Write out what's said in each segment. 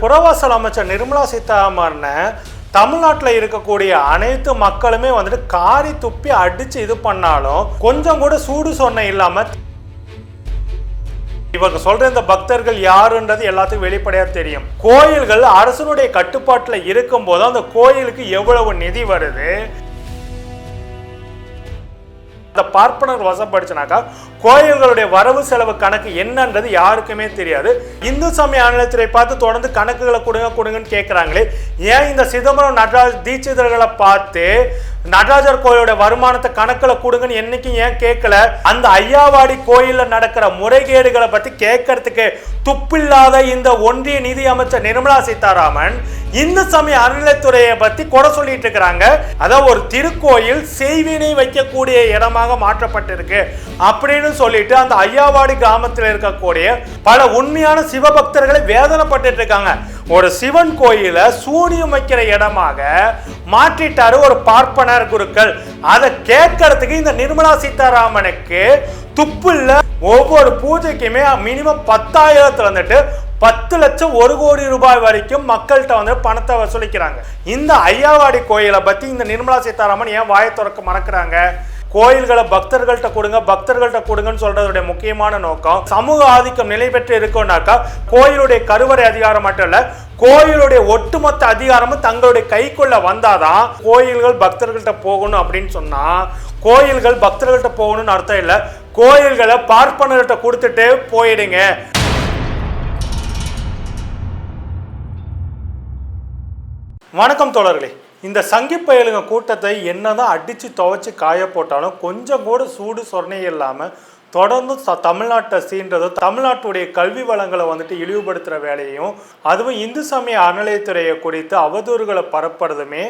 புறவாசல் அமைச்சர் நிர்மலா சீதாராமன் தமிழ்நாட்டில் இருக்கக்கூடிய அனைத்து மக்களுமே வந்துட்டு காரி துப்பி அடிச்சு இது பண்ணாலும் கொஞ்சம் கூட சூடு சொன்ன இல்லாம இவங்க சொல்ற இந்த பக்தர்கள் யாருன்றது எல்லாத்துக்கும் வெளிப்படையா தெரியும். கோயில்கள் அரசனுடைய கட்டுப்பாட்டில் இருக்கும் போது அந்த கோயிலுக்கு எவ்வளவு நிதி வருது? இந்த பார்ப்பனர் வசப்படுச்சுனாக்கா கோயில்களுடைய வரவு செலவு கணக்கு என்னன்றது யாருக்குமே தெரியாது. இந்து சமய அறநிலையத்துறை பார்த்து தொடர்ந்து கணக்குகளை கொடுங்க கொடுங்கன்னு கேட்குறாங்களே ஏன் இந்த சிதம்பரம் நடராஜ் தீட்சிதர்களை பார்த்து நடராஜர் கோயிலோட வருமானத்தை கணக்கில் கொடுங்கன்னு என்னைக்கும் ஏன் கேட்கல அந்த ஐயாவாடி கோயிலில் நடக்கிற முறைகேடுகளை பற்றி கேட்கறதுக்கு துப்பில்லாத இந்த ஒன்றிய நிதி அமைச்சர் நிர்மலா சீதாராமன் இந்து சமய அறநிலைத்துறையை பத்தி குறை சொல்லிட்டு இருக்கிறாங்க. அதாவது ஒரு திருக்கோயில் செய்வினை வைக்கக்கூடிய இடமாக மாற்றப்பட்டிருக்கு. அப்படின்னு சொல்லிட்டு அந்த ஐயாவாடி கிராமத்தில் இருக்கக்கூடிய பல உண்மையான சிவபக்தர்களை வேதனைப்பட்டு இருக்காங்க. ஒரு சிவன் கோயிலை சூனியம் வைக்கிற இடமாக மாற்றிட்டாரு ஒரு பார்ப்பனர் குருக்கள். அதை கேட்கறதுக்கு இந்த நிர்மலா சீதாராமனுக்கு துப்புள்ள ஒவ்வொரு பூஜைக்குமே மினிமம் பத்தாயிரத்துல வந்துட்டு பத்து லட்சம் ஒரு கோடி ரூபாய் வரைக்கும் மக்கள்கிட்ட வந்து பணத்தை வசூலிக்கிறாங்க. இந்த ஐயாவாடி கோயிலை பத்தி இந்த நிர்மலா சீதாராமன் ஏன் வாயை திறக்க மறக்கிறாங்க? கோயில்களை பக்தர்கள்ட்ட கொடுங்க பக்தர்கள்ட்ட கொடுங்கன்னு சொல்றதுடைய முக்கியமான நோக்கம் சமூக ஆதிக்கம் நிலை பெற்று இருக்கும்னாக்கா கோயிலுடைய கருவறை அதிகாரம் மட்டும் இல்ல கோயிலுடைய ஒட்டுமொத்த அதிகாரமும் தங்களுடைய கைக்குள்ள வந்தாதான் கோயில்கள் பக்தர்கள்ட்ட போகணும் அப்படின்னு சொன்னா கோயில்கள் பக்தர்கள்ட்ட போகணும்னு அர்த்தம் இல்லை கோயில்களை பார்ப்பனர்கிட்ட கொடுத்துட்டு போயிடுங்க. வணக்கம் தோழர்களே. இந்த சங்கி பயலுங்க கூட்டத்தை என்னதான் அடித்து துவைச்சி காய போட்டாலும் கொஞ்சம் கூட சூடு சொரணை இல்லாமல் தொடர்ந்து தமிழ்நாட்டை சீன்றதும் தமிழ்நாட்டுடைய கல்வி வளங்களை வந்துட்டு இழிவுபடுத்துகிற வேலையும் அதுவும் இந்து சமய அறநிலையத்துறையை குறித்து அவதூறுகளை பரப்புறதுமே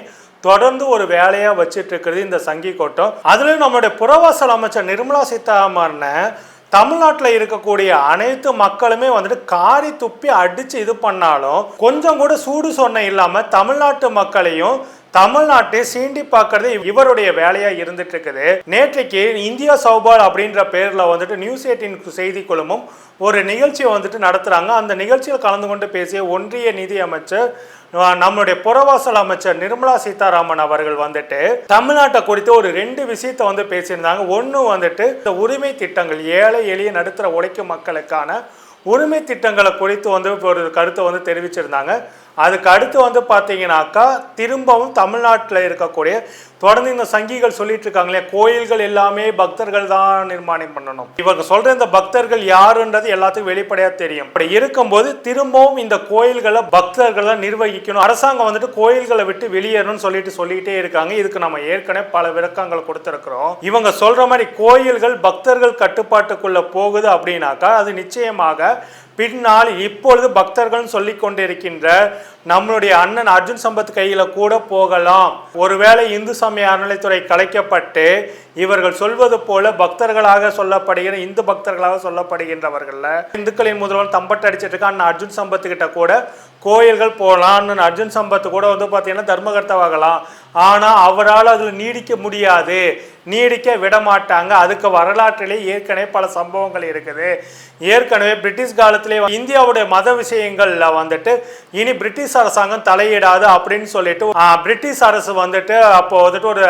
தொடர்ந்து ஒரு வேலையாக வச்சிட்டு இருக்கிறது இந்த சங்கி கூட்டம். அதுலேயும் நம்மளுடைய புறவாசல் அமைச்சர் நிர்மலா சீதாராமன் தமிழ்நாட்டில் இருக்கக்கூடிய அனைத்து மக்களுமே வந்துட்டு காரி துப்பி அடித்து இது பண்ணாலும் கொஞ்சம் கூட சூடு சொன்ன இல்லாமல் தமிழ்நாட்டு மக்களையும் தமிழ்நாட்டை சீண்டி பார்க்கறது இவருடைய வேலையா இருந்துட்டு இருக்குது நேற்றைக்கு இந்தியா சௌபால் அப்படின்ற பேர்ல வந்துட்டு நியூஸ் எயிட்டின் செய்தி குழுமம் ஒரு நிகழ்ச்சியை வந்துட்டு நடத்துறாங்க. அந்த நிகழ்ச்சியில் கலந்து கொண்டு பேசிய ஒன்றிய நிதி அமைச்சர் நம்மளுடைய புறவாசல் அமைச்சர் நிர்மலா சீதாராமன் அவர்கள் வந்துட்டு தமிழ்நாட்டை குறித்து ஒரு ரெண்டு விஷயத்தை வந்து பேசியிருந்தாங்க. ஒன்று வந்துட்டு இந்த உரிமை திட்டங்கள் ஏழை எளிய நடுத்தர உழைக்கும் மக்களுக்கான உரிமை திட்டங்களை குறித்து வந்து ஒரு கருத்தை வந்து தெரிவிச்சிருந்தாங்க. அதுக்கு அடுத்து வந்து பார்த்தீங்கன்னாக்கா திரும்பவும் தமிழ்நாட்டில் இருக்கக்கூடிய தொடர்ந்து இந்த சங்கிகள் சொல்லிட்டு இருக்காங்களே கோயில்கள் எல்லாமே பக்தர்கள் தான் நிர்மாணம் பண்ணணும். இவங்க சொல்ற இந்த பக்தர்கள் யாருன்றது எல்லாத்துக்கும் வெளிப்படையா தெரியும். அப்படி இருக்கும்போது திரும்பவும் இந்த கோயில்களை பக்தர்கள் தான் நிர்வகிக்கணும். அரசாங்கம் வந்துட்டு கோயில்களை விட்டு வெளியேறணும்னு சொல்லிட்டு சொல்லிட்டே இருக்காங்க. இதுக்கு நம்ம ஏற்கனவே பல விளக்கங்கள் கொடுத்துருக்குறோம். இவங்க சொல்ற மாதிரி கோயில்கள் பக்தர்கள் கட்டுப்பாட்டுக்குள்ள போகுது அப்படின்னாக்கா அது நிச்சயமாக பின்னால் இப்பொழுது பக்தர்கள் சொல்லி கொண்டிருக்கின்ற நம்மளுடைய அண்ணன் அர்ஜுன் சம்பத் கையில கூட போகலாம். ஒருவேளை இந்து சமய அறநிலைத்துறை கலைக்கப்பட்டு இவர்கள் சொல்வது போல பக்தர்களாக சொல்லப்படுகிற இந்து பக்தர்களாக சொல்லப்படுகின்றவர்கள்ல இந்துக்களின் முதல்வர் தம்பட்டு அடிச்சிட்டு இருக்க அண்ணன் அர்ஜுன் சம்பத் கிட்ட கூட கோயில்கள் போகலாம்னு அர்ஜுன் சம்பத் கூட வந்து பார்த்தீங்கன்னா தர்மகர்த்தாவாகலாம். ஆனால் அவரால் அதில் நீடிக்க முடியாது. நீடிக்க விட மாட்டாங்க. அதுக்கு வரலாற்றிலே ஏற்கனவே பல சம்பவங்கள் இருக்குது. ஏற்கனவே பிரிட்டிஷ் காலத்திலே இந்தியாவுடைய மத விஷயங்களில் வந்துட்டு இனி பிரிட்டிஷ் அரசாங்கம் தலையிடாது அப்படின்னு சொல்லிட்டு பிரிட்டிஷ் அரசு வந்துட்டு அப்போ வந்துட்டு ஒரு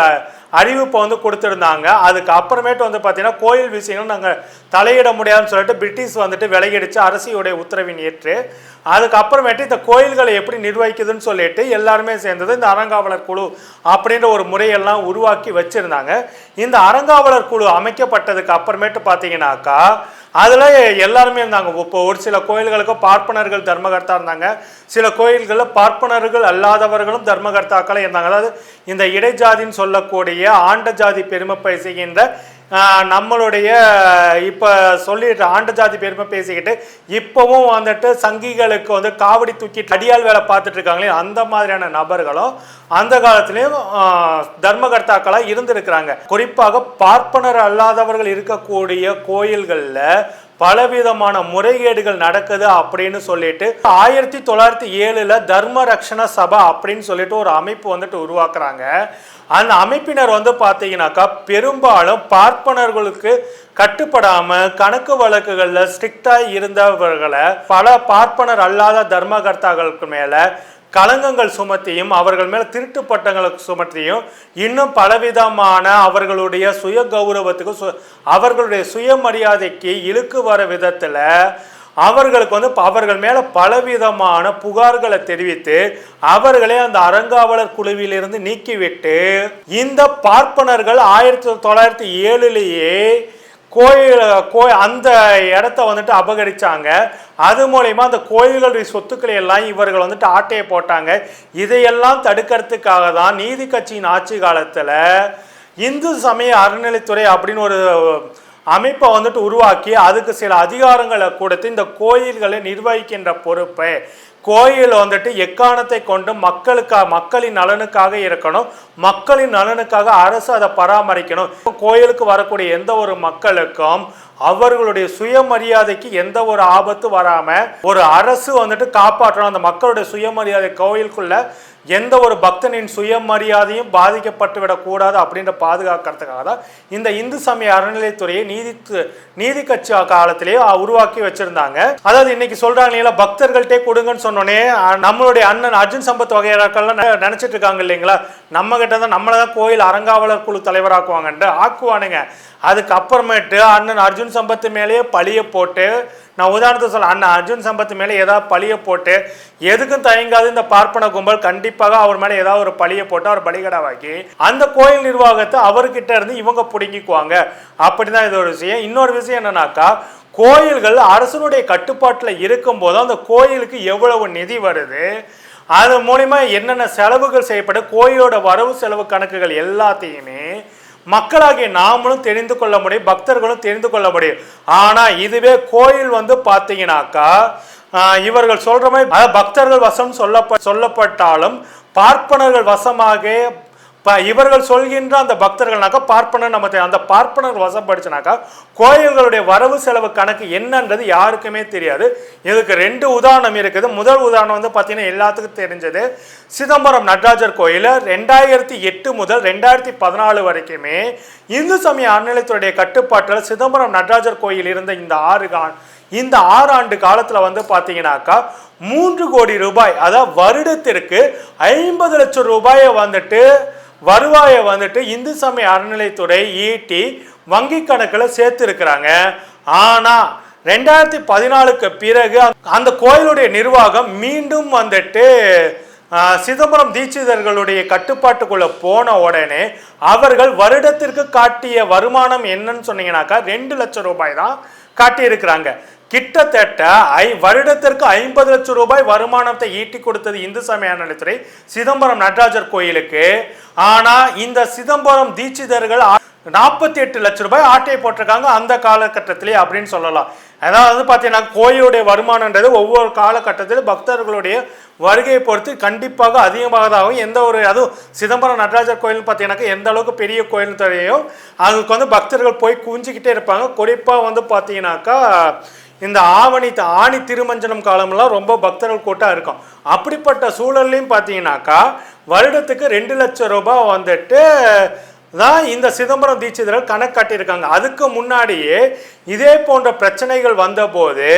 அறிவிப்பை வந்து கொடுத்துருந்தாங்க. அதுக்கு அப்புறமேட்டு வந்து பார்த்தீங்கன்னா கோயில் விஷயங்கள் நாங்கள் தலையிட முடியாதுன்னு சொல்லிட்டு பிரிட்டிஷ் வந்துட்டு விலகிடுச்சு அரசியுடைய உத்தரவின் ஏற்று. அதுக்கப்புறமேட்டு இந்த கோயில்களை எப்படி நிர்வகிக்குதுன்னு சொல்லிட்டு எல்லாருமே சேர்ந்தது இந்த அறங்காவலர் குழு அப்படின்ற ஒரு முறையெல்லாம் உருவாக்கி வச்சுருந்தாங்க. இந்த அறங்காவலர் குழு அமைக்கப்பட்டதுக்கு அப்புறமேட்டு பார்த்தீங்கன்னாக்கா அதில் எல்லாருமே இருந்தாங்க. இப்போ ஒரு சில கோயில்களுக்கு பார்ப்பனர்கள் தர்மகர்த்தா இருந்தாங்க. சில கோயில்களில் பார்ப்பனர்கள் அல்லாதவர்களும் தர்மகர்த்தாக்களும் இருந்தாங்க. அதாவது இந்த இடைஜாதின்னு சொல்லக்கூடிய ஆண்ட ஜாதி பெருமை பேசுகின்ற நம்மளுடைய இப்போ சொல்லிட்டு ஆண்டு ஜாதி பெருமை பேசிக்கிட்டு இப்போவும் வந்துட்டு சங்கிகளுக்கு வந்து காவடி தூக்கிட்டு அடியால் வேலை பார்த்துட்டு இருக்காங்களே அந்த மாதிரியான நபர்களும் அந்த காலத்திலையும் தர்மகர்த்தாக்களாக இருந்திருக்கிறாங்க. குறிப்பாக பார்ப்பனர் அல்லாதவர்கள் இருக்கக்கூடிய கோயில்களில் பலவிதமான முறைகேடுகள் நடக்குது அப்படின்னு சொல்லிட்டு ஆயிரத்தி தொள்ளாயிரத்தி ஏழுல தர்ம ரக்ஷண சபா அப்படின்னு சொல்லிட்டு ஒரு அமைப்பு வந்துட்டு உருவாக்குறாங்க. அந்த அமைப்பினர் வந்து பார்த்தீங்கன்னாக்கா பெரும்பாலும் பார்ப்பனர்களுக்கு கட்டுப்படாமல் கணக்கு வழக்குகளில் ஸ்ட்ரிக்டாக இருந்தவர்களை பல பார்ப்பனர் அல்லாத தர்மகர்த்தாக்களுக்கு மேலே களங்கங்கள் சுமத்தியும் அவர்கள் மேலே திருட்டு பட்டங்களுக்கு சுமத்தியும் இன்னும் பலவிதமான அவர்களுடைய சுய கௌரவத்துக்கு சு- அவர்களுடைய சுயமரியாதைக்கு இழுக்கு வர விதத்தில் அவர்களுக்கு வந்து அவர்கள் மேலே பலவிதமான புகார்களை தெரிவித்து அவர்களே அந்த அறங்காவலர் குழுவிலிருந்து நீக்கிவிட்டு இந்த பார்ப்பனர்கள் ஆயிரத்தி தொள்ளாயிரத்தி ஏழுலேயே கோயில் கோ அந்த இடத்த வந்துட்டு அபகரித்தாங்க அது மூலயமா அந்த கோயில்களுடைய சொத்துக்களை எல்லாம் இவர்கள் வந்துட்டு ஆட்டையை போட்டாங்க. இதையெல்லாம் தடுக்கிறதுக்காக தான் நீதி கட்சியின் ஆட்சி காலத்தில் இந்து சமய அறநிலைத்துறை அப்படின்னு ஒரு அமைப்பை வந்துட்டு உருவாக்கி அதுக்கு சில அதிகாரங்களை கொடுத்து இந்த கோயில்களை நிர்வகிக்கின்ற பொறுப்பை. கோயில் வந்துட்டு எக்காரணத்தை கொண்டு மக்களுக்கா மக்களின் நலனுக்காக இருக்கணும். மக்களின் நலனுக்காக அரசு அதை பராமரிக்கணும். கோயிலுக்கு வரக்கூடிய எந்த ஒரு மக்களுக்கும் அவர்களுடைய சுயமரியாதைக்கு எந்த ஒரு ஆபத்து வராம ஒரு அரசு வந்துட்டு காப்பாற்றணும். அந்த மக்களுடைய சுயமரியாதை கோயிலுக்குள்ள எந்த ஒரு பக்தனின் சுயமரியாதையும் பாதிக்கப்பட்டு விடக்கூடாது அப்படின்ற பாதுகாக்கிறதுக்காக தான் இந்த இந்து சமய அறநிலைத்துறையை நீதி நீதி கட்சி காலத்திலேயே உருவாக்கி வச்சிருந்தாங்க. அதாவது இன்னைக்கு சொல்றாங்க இல்லைங்களா பக்தர்கள்ட்டே கொடுங்கன்னு சொன்னோன்னே நம்மளுடைய அண்ணன் அர்ஜுன் சம்பத் வகையாக்கள்லாம் நினைச்சிட்டு இருக்காங்க இல்லைங்களா நம்ம கிட்ட தான் நம்மளை தான் கோயில் அறங்காவலர் குழு தலைவராக்குவாங்கன்ட்டு ஆக்குவானுங்க. அதுக்கப்புறமேட்டு அண்ணன் அர்ஜுன் சம்பத்து மேலேயே பழிய போட்டு நான் உதாரணத்தை சொல்ல அண்ணன் அர்ஜுன் சம்பத்து மேலே ஏதாவது பழிய போட்டு எதுக்கும் தயங்காது இந்த பார்ப்பன கும்பல் கண்டிப்பாக அவர் மேலே ஏதாவது ஒரு பழிய போட்டு அவர் பலிகடாவாக்கி அந்த கோயில் நிர்வாகத்தை அவர்கிட்ட இருந்து இவங்க பிடுங்கிக்குவாங்க. அப்படிதான் இது ஒரு விஷயம். இன்னொரு விஷயம் என்னன்னாக்கா கோயில்கள் அரசனுடைய கட்டுப்பாட்டில் இருக்கும்போது அந்த கோயிலுக்கு எவ்வளவு நிதி வருது அது மூலிமா என்னென்ன செலவுகள் செய்யப்படும் கோயிலோட வரவு செலவு கணக்குகள் எல்லாத்தையுமே மக்களாகிய நாமளும் தெரிந்து கொள்ள முடியும் பக்தர்களும் தெரிந்து கொள்ள முடியும். ஆனால் இதுவே கோயில் வந்து பார்த்தீங்கன்னாக்கா இவர்கள் சொல்ற மாதிரி பக்தர்கள் வசம் சொல்லப்ப சொல்லப்பட்டாலும் பார்ப்பனர்கள் வசமாக இவர்கள் சொல்கின்ற அந்த பக்தர்கள்னாக்கா பார்ப்பனர் நம்ம அந்த பார்ப்பனர் வசப்படுச்சுனாக்கா கோயில்களுடைய வரவு செலவு கணக்கு என்னன்றது யாருக்குமே தெரியாது. இதுக்கு ரெண்டு உதாரணம் இருக்குது. முதல் உதாரணம் வந்து பார்த்தீங்கன்னா எல்லாத்துக்கும் தெரிஞ்சது. சிதம்பரம் நடராஜர் கோயில் ரெண்டாயிரத்தி எட்டு முதல் ரெண்டாயிரத்தி பதினாலு வரைக்குமே இந்து சமய அறநிலையத்துடைய கட்டுப்பாட்டில் சிதம்பரம் நடராஜர் கோயில் இருந்த இந்த ஆறு இந்த ஆறு ஆண்டு காலத்தில் வந்து பார்த்தீங்கன்னாக்கா மூன்று கோடி ரூபாய் அதாவது வருடத்திற்கு ஐம்பது லட்சம் ரூபாயை வந்துட்டு வருவாயை வந்துட்டு இந்து சமய அறநிலைத்துறை ஈட்டி வங்கி கணக்கில் சேர்த்துருக்குறாங்க. ஆனால் ரெண்டாயிரத்தி பதினாலுக்கு பிறகு அந்த கோயிலுடைய நிர்வாகம் மீண்டும் வந்துட்டு சிதம்பரம் தீட்சிதர்களுடைய கட்டுப்பாட்டுக்குள்ள போன உடனே அவர்கள் வருடத்திற்கு காட்டிய வருமானம் என்னன்னு சொன்னீங்கன்னாக்கா ரெண்டு லட்சம் ரூபாய் தான் காட்டியிருக்கிறாங்க. கிட்டத்தட்ட ஐ வருடத்திற்கு ஐம்பது லட்சம் ரூபாய் வருமானத்தை ஈட்டி கொடுத்தது இந்து சமய அறநிலைத்துறை சிதம்பரம் நடராஜர் கோயிலுக்கு. ஆனால் இந்த சிதம்பரம் தீட்சிதர்கள் நாற்பத்தி எட்டு லட்சம் ரூபாய் ஆட்டை போட்டிருக்காங்க அந்த காலகட்டத்திலே அப்படின்னு சொல்லலாம். அதாவது பார்த்தீங்கன்னா கோயிலுடைய வருமானன்றது ஒவ்வொரு காலகட்டத்திலும் பக்தர்களுடைய வருகையை பொறுத்து கண்டிப்பாக அதிகமாக தான் எந்த ஒரு அதுவும் சிதம்பரம் நடராஜர் கோயில்னு பார்த்தீங்கன்னாக்கா எந்த அளவுக்கு பெரிய கோயில் தெரியும். அதுக்கு வந்து பக்தர்கள் போய் குவிஞ்சிக்கிட்டே இருப்பாங்க. குறிப்பாக வந்து பார்த்தீங்கன்னாக்கா இந்த ஆவணி ஆணி திருமஞ்சனம் காலம்லாம் ரொம்ப பக்தர்கள் கூட்டம் இருக்கும். அப்படிப்பட்ட சூழல்லையும் பார்த்தீங்கன்னாக்கா வருடத்துக்கு ரெண்டு லட்சம் ரூபாய் வந்துட்டு தான் இந்த சிதம்பரம் தீட்சிதர்கள் கணக்கு காட்டியிருக்காங்க. அதுக்கு முன்னாடியே இதே போன்ற பிரச்சனைகள் வந்தபோது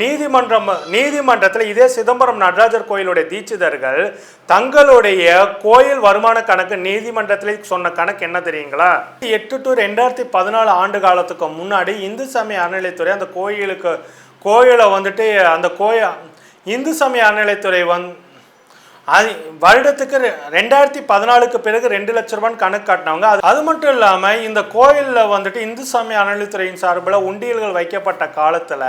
நீதிமன்றம் நீதிமன்றத்தில் இதே சிதம்பரம் நடராஜர் கோயிலுடைய தீட்சிதர்கள் தங்களுடைய கோயில் வருமான கணக்கு நீதிமன்றத்தில் சொன்ன கணக்கு என்ன தெரியுங்களா? எட்டு டு ரெண்டாயிரத்தி பதினாலு ஆண்டு காலத்துக்கு முன்னாடி இந்து சமய அறநிலைத்துறை அந்த கோயிலுக்கு கோயிலை வந்துட்டு அந்த கோய இந்து சமய அறநிலைத்துறை வந் அது வருடத்துக்கு ரெ- ரெண்டாயிரத்தி பதினாலுக்கு பிறகு ரெண்டு லட்ச ரூபான்னு கணக்கு காட்டினவங்க. அது அது மட்டும் இல்லாமல் இந்த கோயிலில் வந்துட்டு இந்து சாமி அறநிலைத்துறையின் சார்பில் உண்டியல்கள் வைக்கப்பட்ட காலத்தில்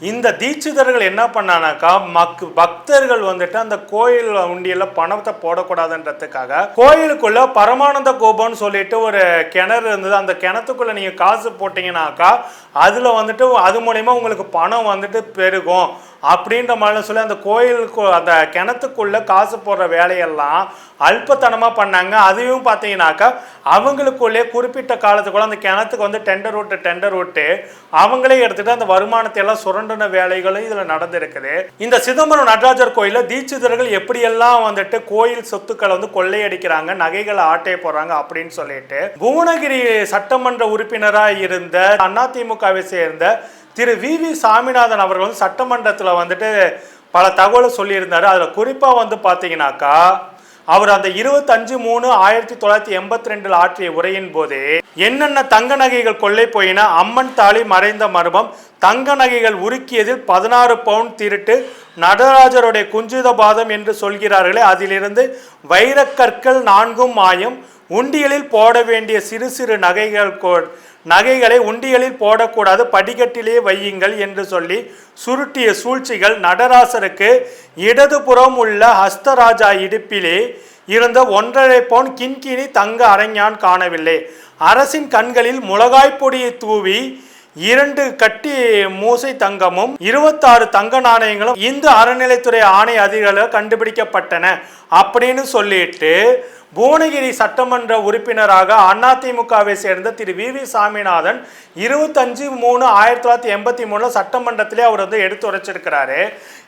இந்த தீட்சிதர்கள் என்ன பண்ணானாக்கா மக் பக்தர்கள் வந்துட்டு அந்த கோயில் உண்டியில் பணத்தை போடக்கூடாதுன்றதுக்காக கோயிலுக்குள்ள பரமானந்த கோபம்னு சொல்லிட்டு ஒரு கிணறு இருந்தது. அந்த கிணத்துக்குள்ள நீங்கள் காசு போட்டிங்கனாக்கா அதில் வந்துட்டு அது மூலயமா உங்களுக்கு பணம் வந்துட்டு பெருகும். அப்படின்ற மாதிரி சொல்லி அந்த கோயிலுக்கு அந்த கிணத்துக்குள்ளே காசு போடுற வேலையெல்லாம் அல்பத்தனமாக பண்ணாங்க. அதையும் பார்த்தீங்கன்னாக்கா அவங்களுக்குள்ளே குறிப்பிட்ட காலத்துக்குள்ள அந்த கிணத்துக்கு வந்து டெண்டர் விட்டு டெண்டர் விட்டு அவங்களே எடுத்துகிட்டு அந்த வருமானத்தை எல்லாம் சுரண்டின வேலைகளும் இதில் நடந்திருக்குது. இந்த சிதம்பரம் நடராஜர் கோயிலில் தீட்சிதர்கள் எப்படியெல்லாம் வந்துட்டு கோயில் சொத்துக்களை வந்து கொள்ளையடிக்கிறாங்க நகைகளை ஆட்டைய போடுறாங்க அப்படின்னு சொல்லிட்டு புவனகிரி சட்டமன்ற உறுப்பினராக இருந்த அதிமுகவை சேர்ந்த திரு வி வி சாமிநாதன் அவர்கள் வந்து சட்டமன்றத்தில் வந்துட்டு பல தகவலை சொல்லியிருந்தார். அதில் குறிப்பாக வந்து பார்த்தீங்கன்னாக்கா அவர் அந்த இருபத்தஞ்சு மூணு ஆயிரத்தி தொள்ளாயிரத்தி எண்பத்தி ரெண்டில் ஆற்றிய உரையின் போது என்னென்ன தங்க நகைகள் கொள்ளை போயின அம்மன் தாலி மறைந்த மர்மம் தங்க நகைகள் உருக்கியதில் பதினாறு பவுன் திருட்டு நடராஜருடைய குஞ்சித பாதம் என்று சொல்கிறார்களே அதிலிருந்து வைரக்கற்கள் நான்கும் மாயம் உண்டியலில் போட வேண்டிய சிறு சிறு நகைகள் கோ- நகைகளை உண்டியலில் போடக்கூடாது படிக்கட்டிலே வையுங்கள் என்று சொல்லி சுருட்டிய சூழ்ச்சிகள் நடராசருக்கு இடதுபுறம் உள்ள ஹஸ்தராஜா இடுப்பிலே இருந்த ஒன்றரை பவுன் கிண்கிணி தங்க அரைஞான் காணவில்லை. அரசின் கண்களில் முளகாய் பொடியை தூவி இரண்டு கட்டி மூசை தங்கமும் இருபத்தாறு தங்க நாணயங்களும் இந்து அறநிலைத்துறை ஆணை அதிகாரிகள் கண்டுபிடிக்கப்பட்டன. அப்படின்னு சொல்லிட்டு புவனகிரி சட்டமன்ற உறுப்பினராக அதிமுகவை சேர்ந்த திரு வி வி சாமிநாதன் இருபத்தஞ்சு மூணு ஆயிரத்தி தொள்ளாயிரத்தி எண்பத்தி மூணில் சட்டமன்றத்திலே அவர் வந்து எடுத்துரைச்சிருக்கிறாரு.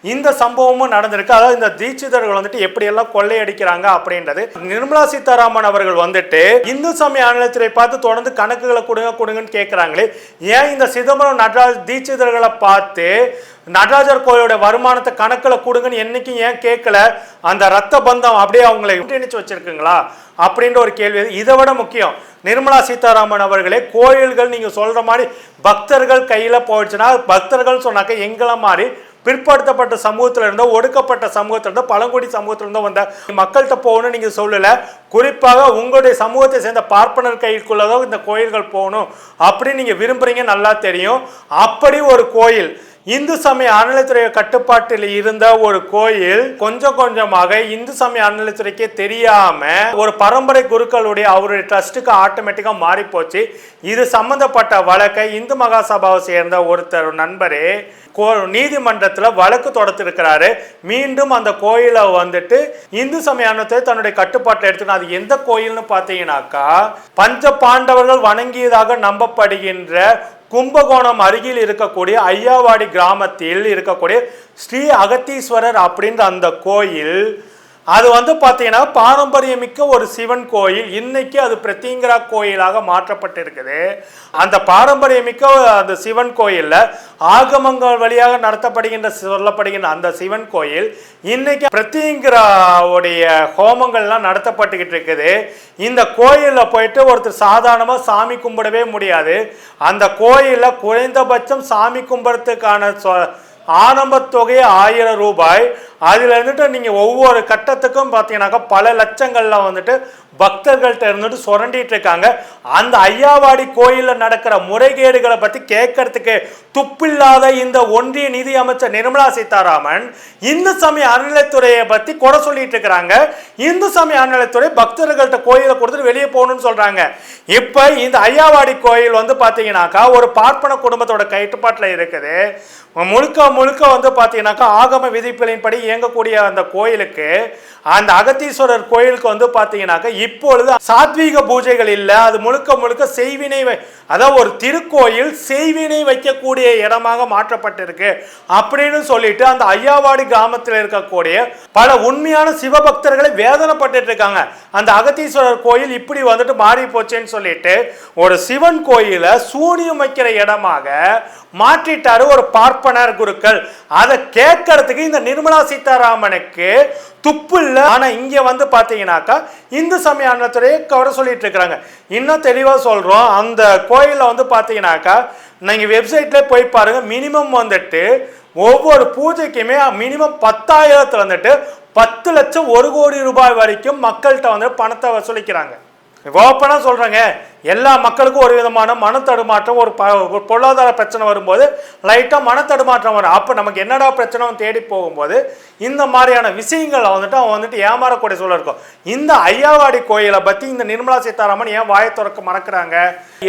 இந்த சம்பவமும் நடந்திருக்கு. அதாவது இந்த தீட்சிதர்கள் வந்துட்டு எப்படியெல்லாம் கொள்ளையடிக்கிறாங்க அப்படின்றது நிர்மலா சீதாராமன் அவர்கள் வந்துட்டு இந்து சமய அறநிலையத்துறை பார்த்து தொடர்ந்து கணக்குகளை கொடுங்க கொடுங்கன்னு கேட்குறாங்களே ஏன் இந்த சிதம்பரம் நடராஜ் தீட்சிதர்களை பார்த்து நடராஜர் கோயிலோட வருமானத்தை கணக்கில் கொடுங்கன்னு என்னைக்கும் ஏன் கேட்கல அந்த ரத்த பந்தம் அப்படியே அவங்களை ஒன்றிணைச்சு வச்சிருக்குங்களா? அப்படின்ற ஒரு கேள்வி. இதை விட முக்கியம் நிர்மலா சீதாராமன் அவர்களே கோயில்கள் நீங்கள் சொல்கிற மாதிரி பக்தர்கள் கையில் போயிடுச்சுன்னா பக்தர்கள் சொன்னாக்க எங்களை மாதிரி பிற்படுத்தப்பட்ட சமூகத்தில் இருந்தோ ஒடுக்கப்பட்ட சமூகத்தில் இருந்தோ பழங்குடி சமூகத்தில் இருந்தோ வந்த மக்கள்கிட்ட போகணும்னு நீங்கள் சொல்லலை. குறிப்பாக உங்களுடைய சமூகத்தை சேர்ந்த பார்ப்பனர் கைக்குள்ளதோ இந்த கோயில்கள் போகணும். அப்படின்னு நீங்கள் விரும்புகிறீங்க நல்லா தெரியும். அப்படி ஒரு கோயில் இந்து சமய அறநிலைத்துறை கட்டுப்பாட்டில் இருந்த ஒரு கோயில் கொஞ்சம் கொஞ்சமாக இந்து சமய அறநிலைத்துறைக்கே தெரியாம ஒரு பரம்பரை குருக்களுடைய அவருடைய ட்ரஸ்ட்டுக்கு ஆட்டோமேட்டிக்கா மாறி போச்சு இது சம்பந்தப்பட்ட வழக்கை இந்து மகாசபாவை சேர்ந்த ஒருத்தர் நண்பரே கோ நீதிமன்றத்தில் வழக்கு தொடர்த்திருக்கிறாரு மீண்டும் அந்த கோயிலை வந்துட்டு இந்து சமய தன்னுடைய கட்டுப்பாட்டில் எடுத்துக்கணும் அது எந்த கோயில்னு பார்த்தீங்கன்னாக்கா பஞ்ச பாண்டவர்கள் வணங்கியதாக நம்பப்படுகின்ற கும்பகோணம் அருகில் இருக்கக்கூடிய ஐயாவாடி கிராமத்தில் இருக்கக்கூடிய ஸ்ரீ அகத்தீஸ்வரர் அப்படின்ற அந்த கோயில் அது வந்து பார்த்தீங்கன்னா பாரம்பரியமிக்க ஒரு சிவன் கோயில். இன்னைக்கு அது பிரத்திங்கரா கோயிலாக மாற்றப்பட்டிருக்குது. அந்த பாரம்பரியமிக்க அந்த சிவன் கோயிலில் ஆகமங்கள் வழியாக நடத்தப்படுகின்ற சொல்லப்படுகின்ற அந்த சிவன் கோயில் இன்னைக்கு பிரத்திங்கராவுடைய ஹோமங்கள்லாம் நடத்தப்பட்டுக்கிட்டு இருக்குது. இந்த கோயிலில் போயிட்டு ஒருத்தர் சாதாரணமாக சாமி கும்பிடவே முடியாது. அந்த கோயிலில் குறைந்தபட்சம் சாமி கும்பிட்றதுக்கான சொ ஆரம்ப தொகை ஆயிரம் ரூபாய். அதில் இருந்துட்டு நீங்கள் ஒவ்வொரு கட்டத்துக்கும் பார்த்தீங்கன்னாக்கா பல லட்சங்களில் வந்துட்டு பக்தர்கள்ட்ட இருந்துட்டு சுரண்டிட்டு இருக்காங்க அந்த ஐயாவாடி கோயிலில் நடக்கிற முறைகேடுகளை பற்றி கேட்கறதுக்கு துப்பில்லாத இந்த ஒன்றிய நிதி அமைச்சர் நிர்மலா சீதாராமன் இந்து சமய அறநிலைத்துறையை பற்றி குறை சொல்லிட்டு இருக்கிறாங்க இந்து சமய அறநிலைத்துறை பக்தர்கள்ட்ட கோயிலை கொடுத்துட்டு வெளியே போகணும்னு சொல்கிறாங்க இப்போ இந்த ஐயாவாடி கோயில் வந்து பார்த்தீங்கன்னாக்கா ஒரு பார்ப்பன குடும்பத்தோட கட்டுப்பாட்டில் இருக்குது. முழுக்க முழுக்க வந்து பார்த்தீங்கன்னாக்கா ஆகம விதிப்புகளின்படி இயங்கக்கூடிய அந்த கோயிலுக்கு அந்த அகத்தீஸ்வரர் கோயிலுக்கு வந்து பார்த்தீங்கன்னாக்கா இப்பொழுது சாத்வீக பூஜைகள் இல்லை அது முழுக்க முழுக்க செய்வினை வை- அதாவது ஒரு திருக்கோயில் செய்வினை வைக்கக்கூடிய இடமாக மாற்றப்பட்டிருக்கு. அப்படின்னு சொல்லிட்டு அந்த ஐயாவாடி கிராமத்தில் இருக்கக்கூடிய பல உண்மையான சிவபக்தர்களை வேதனைப்பட்டு இருக்காங்க. அந்த அகத்தீஸ்வரர் கோயில் இப்படி வந்துட்டு மாறி போச்சேன்னு சொல்லிட்டு ஒரு சிவன் கோயிலை சூனியம் வைக்கிற இடமாக மாற்றிட்டாரு ஒரு பார்ப்பனர் குருக்கள். அதை கேட்கறதுக்கு இந்த நிர்மலா சீதாராமனுக்கு துப்பு இல்லை. ஆனா இங்க வந்து பாத்தீங்கன்னாக்கா இந்து சமய அன்னத்துறையை கவர சொல்லிட்டு இருக்கிறாங்க இன்னும் தெளிவா சொல்றோம். அந்த கோயிலில் வந்து பாத்தீங்கன்னாக்கா நீங்க வெப்சைட்ல போய் பாருங்க. மினிமம் வந்துட்டு ஒவ்வொரு பூஜைக்குமே மினிமம் பத்தாயிரத்துல வந்துட்டு பத்து லட்சம் ஒரு கோடி ரூபாய் வரைக்கும் மக்கள்கிட்ட வந்து பணத்தை வசூலிக்கிறாங்க. ஓப்பனாக சொல்கிறேங்க எல்லா மக்களுக்கும் ஒரு விதமான மன தடுமாற்றம் ஒரு ப ஒரு பொருளாதார பிரச்சனை வரும்போது லைட்டாக மன தடுமாற்றம் வரும். அப்போ நமக்கு என்னடா பிரச்சனை தேடி போகும்போது இந்த மாதிரியான விஷயங்கள் வந்துட்டு அவன் வந்துட்டு ஏமாறக்கூடிய சூழல் இருக்கும். இந்த ஐயாவாடி கோயிலை பற்றி இந்த நிர்மலா சீதாராமன் ஏன் வாயை திறக்க மறக்கிறாங்க?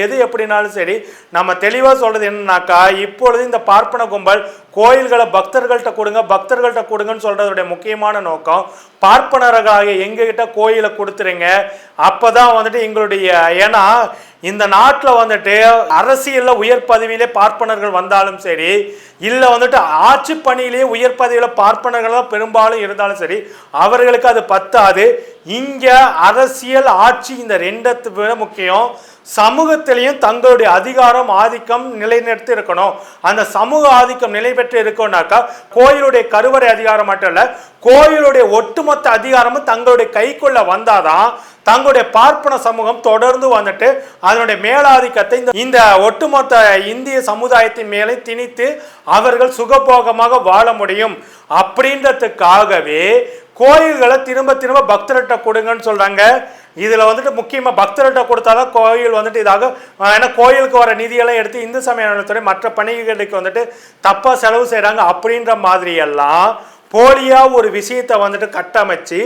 எது எப்படினாலும் சரி நம்ம தெளிவாக சொல்கிறது என்னன்னாக்கா இப்பொழுது இந்த பார்ப்பன கும்பல் கோயில்களை பக்தர்கள்ட்ட கொடுங்க பக்தர்கள்ட்ட கொடுங்கன்னு சொல்றதுடைய முக்கியமான நோக்கம். பார்ப்பனர்களாக எங்ககிட்ட கோயிலை கொடுத்துருங்க. அப்பதான் வந்துட்டு எங்களுடைய ஏன்னா இந்த நாட்டில் வந்துட்டு அரசியலில் உயர் பதவியிலே பார்ப்பனர்கள் வந்தாலும் சரி இல்லை வந்துட்டு ஆட்சி பணியிலேயே உயர் பதவியில் பார்ப்பனர்கள் தான் பெரும்பாலும் இருந்தாலும் சரி அவர்களுக்கு அது பத்தாது. இங்கே அரசியல் ஆட்சி இந்த ரெண்டத்து முக்கியம். சமூகத்திலையும் தங்களுடைய அதிகாரம் ஆதிக்கம் நிலைநிறுத்தி இருக்கணும். அந்த சமூக ஆதிக்கம் நிலை பெற்று இருக்கணும்னாக்கா கோயிலுடைய கருவறை அதிகாரம் மட்டும் இல்லை கோயிலுடைய ஒட்டுமொத்த அதிகாரமும் தங்களுடைய கைக்குள்ள வந்தாதான் தங்களுடைய பார்ப்பன சமூகம் தொடர்ந்து வந்துட்டு அதனுடைய மேலாதிக்கத்தை இந்த- இந்த ஒட்டுமொத்த இந்திய சமுதாயத்தின் மேலே திணித்து அவர்கள் சுகபோகமாக வாழ முடியும். அப்படின்றதுக்காகவே கோயில்களை திரும்ப திரும்ப பக்தர்கிட்ட கொடுங்கன்னு சொல்றாங்க. இதில் வந்துட்டு முக்கியமாக பக்தர்கிட்ட கொடுத்தாதான் கோயில் வந்துட்டு இதாக ஏன்னா கோயிலுக்கு வர நிதியெல்லாம் எடுத்து இந்து சமயத்துறை மற்ற பணிகளுக்கு வந்துட்டு தப்பாக செலவு செய்கிறாங்க அப்படின்ற மாதிரியெல்லாம் போலியாக ஒரு விஷயத்தை வந்துட்டு கட்டமைச்சு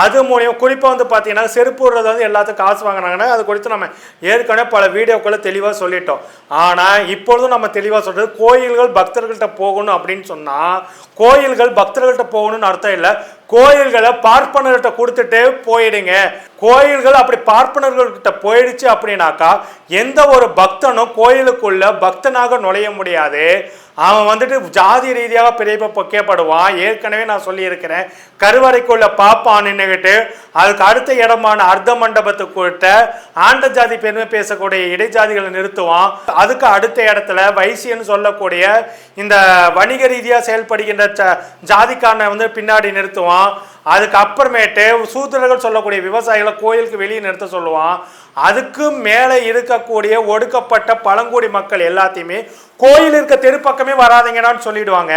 அது மூலியம் குறிப்பாக வந்து பார்த்தீங்கன்னா செருப்பு விடுறது வந்து எல்லாத்துக்கும் காசு வாங்கினாங்கன்னா அது குறித்து நம்ம ஏற்கனவே பல வீடியோக்களை தெளிவாக சொல்லிட்டோம். ஆனால் இப்பொழுதும் நம்ம தெளிவாக சொல்கிறது கோயில்கள் பக்தர்கள்ட்ட போகணும் அப்படின்னு சொன்னால் கோயில்கள் பக்தர்கள்ட்ட போகணும்னு அர்த்தம் இல்லை. கோயில்களை பார்ப்பனர்கிட்ட கொடுத்துட்டு போயிடுங்க. கோயில்கள் அப்படி பார்ப்பனர்கள்கிட்ட போயிடுச்சு அப்படின்னாக்கா எந்த ஒரு பக்தனும் கோயிலுக்குள்ள பக்தனாக நுழைய முடியாது. அவன் வந்துட்டு ஜாதி ரீதியாக பிரிக்கப்படுவான் ஏற்கனவே நான் சொல்லியிருக்கிறேன். கருவறைக்குள்ள பாப்பான் நின்றுகிட்டு அதுக்கு அடுத்த இடமான அர்த்த மண்டபத்துக்கிட்ட ஆண்ட ஜாதி பெருமை பேசக்கூடிய இடைஜாதிகளை நிறுத்துவான். அதுக்கு அடுத்த இடத்துல வைசியன்னு சொல்லக்கூடிய இந்த வணிக ரீதியாக செயல்படுகின்ற ஜாதிக்காரனை வந்து பின்னாடி நிறுத்துவான். அதுக்கு அப்புறமேட்டு சூத்திரர்கள் சொல்லக்கூடிய விவசாயிகளை கோயிலுக்கு வெளியே நிறுத்த சொல்லுவான். அதுக்கு மேலே இருக்கக்கூடிய ஒடுக்கப்பட்ட பழங்குடி மக்கள் எல்லாத்தையுமே கோயில் இருக்க தெருப்பக்கமே வராதீங்கன்னு சொல்லிடுவாங்க.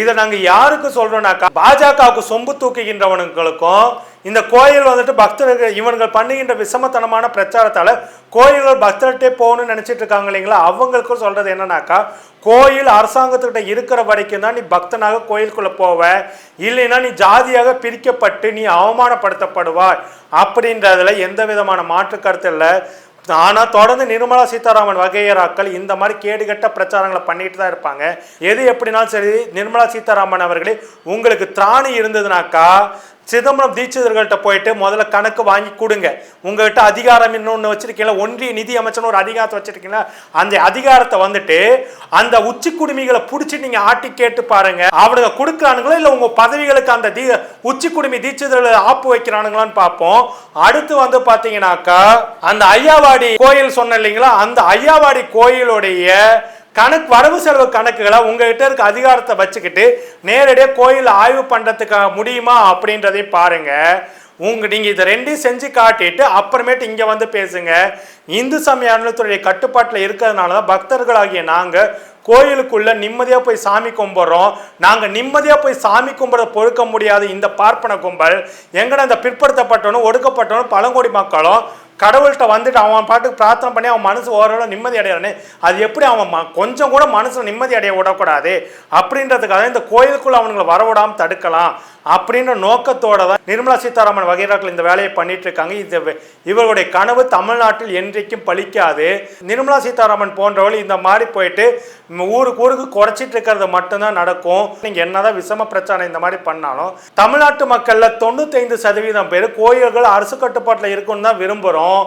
இதை நாங்கள் யாருக்கு சொல்கிறோம்னாக்கா பாஜகவுக்கு சொம்பு தூக்குகின்றவனுங்களுக்கும் இந்த கோயில் வந்துட்டு பக்தர்கள் இவன்கள் பண்ணுகின்ற விஷமத்தனமான பிரச்சாரத்தால் கோயில்கள் பக்தர்கிட்டே போகணும்னு நினச்சிட்டு இருக்காங்க இல்லைங்களா? அவங்களுக்கும் சொல்கிறது என்னன்னாக்கா கோயில் அரசாங்கத்துக்கிட்ட இருக்கிற வரைக்கும் தான் நீ பக்தனாக கோயிலுக்குள்ளே போவ. இல்லைன்னா நீ ஜாதியாக பிரிக்கப்பட்டு நீ அவமானப்படுத்தப்படுவாய். அப்படின்றதுல எந்த விதமான மாற்று கருத்து இல்லை. ஆனால் தொடர்ந்து நிர்மலா சீதாராமன் வகையராக்கள் இந்த மாதிரி கேடுகட்ட பிரச்சாரங்களை பண்ணிட்டு தான் இருப்பாங்க. எது எப்படினாலும் சரி நிர்மலா சீதாராமன் அவர்களே உங்களுக்கு திராணி இருந்ததுனாக்கா சிதம்பரம் தீட்சிதர்கள்ட்ட போயிட்டு முதல்ல கணக்கு வாங்கி கொடுங்க. உங்ககிட்ட அதிகாரம் இன்னொன்று வச்சிருக்கீங்களா? ஒன்றிய நிதி அமைச்சர்னு ஒரு அதிகாரத்தை வச்சிருக்கீங்களா? அந்த அதிகாரத்தை வந்துட்டு அந்த உச்சி குடுமிகளை பிடிச்சி நீங்கள் ஆட்டி கேட்டு பாருங்க. அவனுங்க கொடுக்குறானுங்களோ? இல்லை உங்கள் பதவிகளுக்கு அந்த தீ உச்சி குடுமி தீட்சிதர்களை ஆப்பு வைக்கிறானுங்களான்னு பார்ப்போம் அடுத்து வந்து பார்த்தீங்கன்னாக்கா அந்த ஐயாவாடி கோயில் சொன்ன இல்லைங்களா? அந்த ஐயாவாடி கோயிலுடைய கணக்கு வரவு செலவு கணக்குகளை உங்ககிட்ட இருக்க அதிகாரத்தை வச்சுக்கிட்டு நேரடியாக கோயில் ஆய்வு பண்ணுறதுக்கு முடியுமா அப்படின்றதையும் பாருங்க. உங்க நீங்க இதை ரெண்டையும் செஞ்சு காட்டிட்டு அப்புறமேட்டு இங்க வந்து பேசுங்க. இந்து சமய அறநிலையத்துறைய கட்டுப்பாட்டில் இருக்கிறதுனால தான் பக்தர்களாகிய நாங்கள் கோயிலுக்குள்ள நிம்மதியாக போய் சாமி கும்பிட்றோம். நாங்கள் நிம்மதியாக போய் சாமி கும்பிட பொறுக்க முடியாத இந்த பார்ப்பன கும்பல் எங்கட அந்த பிற்படுத்தப்பட்டவனும் ஒடுக்கப்பட்டவனும் பழங்குடி மக்களும் கடவுள்கிட்ட வந்துட்டு அவன் பாட்டுக்கு பிரார்த்தனை பண்ணி அவன் மனசு ஓரளவு நிம்மதி அடையிறானே? அது எப்படி அவன் கொஞ்சம் கூட மனசில் நிம்மதி அடைய விடக்கூடாது? அப்படின்றதுக்காக இந்த கோயிலுக்குள்ளே அவனுங்களை வரவிடாமல் தடுக்கலாம். அப்படின்ற நோக்கத்தோட தான் நிர்மலா சீதாராமன் வகைராக்கள் இந்த வேலையை பண்ணிட்டு இருக்காங்க இது இவர்களுடைய கனவு தமிழ்நாட்டில் என்றைக்கும் பலிக்காது. நிர்மலா சீதாராமன் போன்றவர்கள் இந்த மாதிரி போயிட்டு ஊருக்கு ஊருக்கு குறைச்சிட்டு இருக்கிறது மட்டும்தான் நடக்கும். நீங்கள் என்னதான் விஷம பிரச்சனை இந்த மாதிரி பண்ணாலும் தமிழ்நாட்டு மக்களில் தொண்ணூத்தைந்து சதவீதம் பேர் கோயில்கள் அரசு கட்டுப்பாட்டில் இருக்குன்னு தான் விரும்புகிறோம்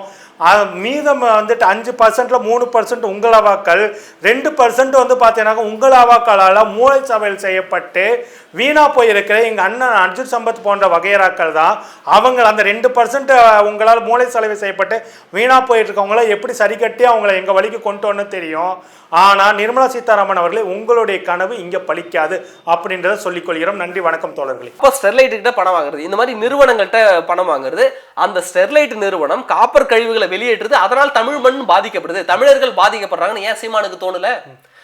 மீதம் வந்துட்டு அஞ்சு பர்சன்ட்ல மூணு பர்சன்ட் உங்களவாக்கள் ரெண்டு பர்சன்ட் வந்து பார்த்தீங்கன்னா உங்களவாக்களால் மூளை சமையல் செய்யப்பட்டு வீணாக போயிருக்கிற. எங்கள் அண்ணன் அர்ஜுன் சம்பத் போன்ற வகையராக்கள் தான். அவங்க அந்த ரெண்டு பர்சன்ட் உங்களால் மூளை செலவு செய்யப்பட்டு வீணாக போயிட்டு இருக்கவங்கள எப்படி சரி கட்டி அவங்கள எங்கள் வழிக்கு கொண்டு வரணும் தெரியும். ஆனால் நிர்மலா சீதாராமன் அவர்களே உங்களுடைய கனவு இங்கே பலிக்காது அப்படின்றத சொல்லிக்கொள்கிறோம் நன்றி வணக்கம் தோழர்களே. இப்போ ஸ்டெர்லைட்டுக்கிட்ட கிட்ட பணம் வாங்குறது இந்த மாதிரி நிறுவனங்கள்கிட்ட பணம் வாங்குறது அந்த ஸ்டெர்லைட் நிறுவனம் காப்பர் கழிவுகளை வெளியேற்றுறது அதனால் தமிழ் மண் பாதிக்கப்படுது. தமிழர்கள் பாதிக்கப்படுறாங்கன்னு ஏன் சீமானுக்கு தோணலை?